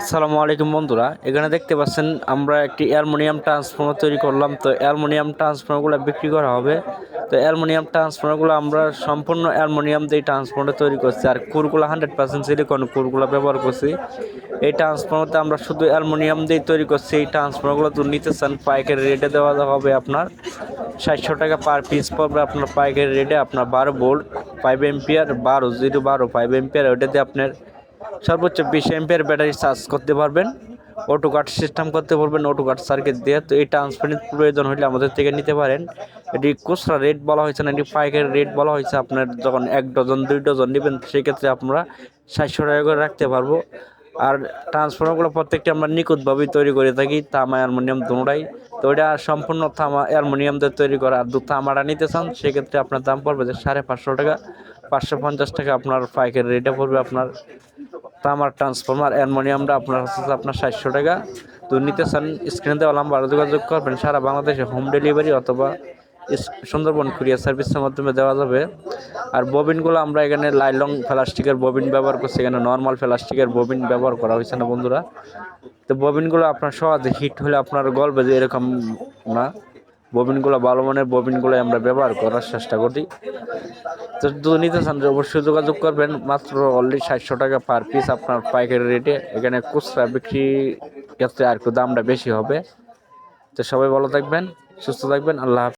আসসালামু আলাইকুম বন্ধুরা, এখানে দেখতে পাচ্ছেন আমরা একটি অ্যালুমিনিয়াম ট্রান্সফর্মার তৈরি করলাম। তো অ্যালুমিনিয়াম ট্রান্সফর্মারগুলো বিক্রি করা হবে। তো অ্যালুমিনিয়াম ট্রান্সফর্মারগুলো আমরা সম্পূর্ণ অ্যালুমিনিয়াম দিয়ে ট্রান্সফর্মার তৈরি করছি। আর কুরগুলো হান্ড্রেড পার্সেন্ট সিলিকন কুরগুলো ব্যবহার করছি। এই ট্রান্সফর্মারতে আমরা শুধু অ্যালুমিনিয়াম দিয়ে তৈরি করছি। এই ট্রান্সফর্মারগুলো তো নিতে চান, পাইকারি রেটে দেওয়া হবে আপনার ষাটশো টাকা পার পিস পড়বে আপনার পাইকারি রেটে। আপনার বারো বোল্ট ফাইভ এম্পিয়ার বারো জিরো বারো ফাইভ এম্পিয়ার ওইটাতে আপনার সর্বোচ্চ বিশ এম্পিয়ার ব্যাটারি চার্জ করতে পারবেন অটো কাট সিস্টেম করতে পারবেন অটো কাট সার্কিট দিয়ে। তো এই ট্রান্সপারেন্ট প্রয়োজন হলে আমাদের থেকে নিতে পারেন। এটি খুচরা রেট বলা হয়েছে না, এটি পাইকারি রেট বলা হয়েছে। আপনার যখন এক ডজন দুই ডজন নেবেন, সেক্ষেত্রে আমরা সাতশো টাকা করে রাখতে পারব। আর ট্রান্সফর্মারগুলো প্রত্যেকটি আমরা নিখুঁতভাবেই তৈরি করে থাকি, তামা, অ্যালুমিনিয়াম দুটাই। তো এটা সম্পূর্ণ থামা অ্যালুমিনিয়াম দিয়ে তৈরি করা। আর দু তামাটা নিতে চান, সেক্ষেত্রে আপনার দাম পড়বে যে সাড়ে পাঁচশো টাকা, পাঁচশো পঞ্চাশ টাকা আপনার পাইকারি রেটে পড়বে আপনার। তামার ট্রান্সফর্মার অ্যালুমিনিয়ামটা আপনার হচ্ছে আপনার সাতশো টাকা। তো নিতে চান স্ক্রিনে দেওয়া নাম্বার যোগাযোগ করবেন। সারা বাংলাদেশে হোম ডেলিভারি অথবা সুন্দরবন কুরিয়ার সার্ভিসের মাধ্যমে দেওয়া যাবে। আর ববিনগুলো আমরা এখানে লাইলং প্লাস্টিকের ববিন ব্যবহার করছি। এখানে নর্মাল প্লাস্টিকের ববিন ব্যবহার করা হয়েছে না বন্ধুরা। তো ববিনগুলো আপনার সহজে হিট হলে আপনার গল্পে যে এরকম না। ববিনগুলো ভালো মানের ববিনগুলো আমরা ব্যবহার করার চেষ্টা করি তো যদি নিতে চান অবশ্যই যোগাযোগ করবেন, মাত্র অলরেডি সাতশো টাকা পার পিস আপনার পাইকারি রেটে এখানে খুচরা বিক্রি ক্ষেত্রে আর একটু দামটা বেশি হবে। তো সবাই ভালো থাকবেন, সুস্থ থাকবেন, আল্লাহ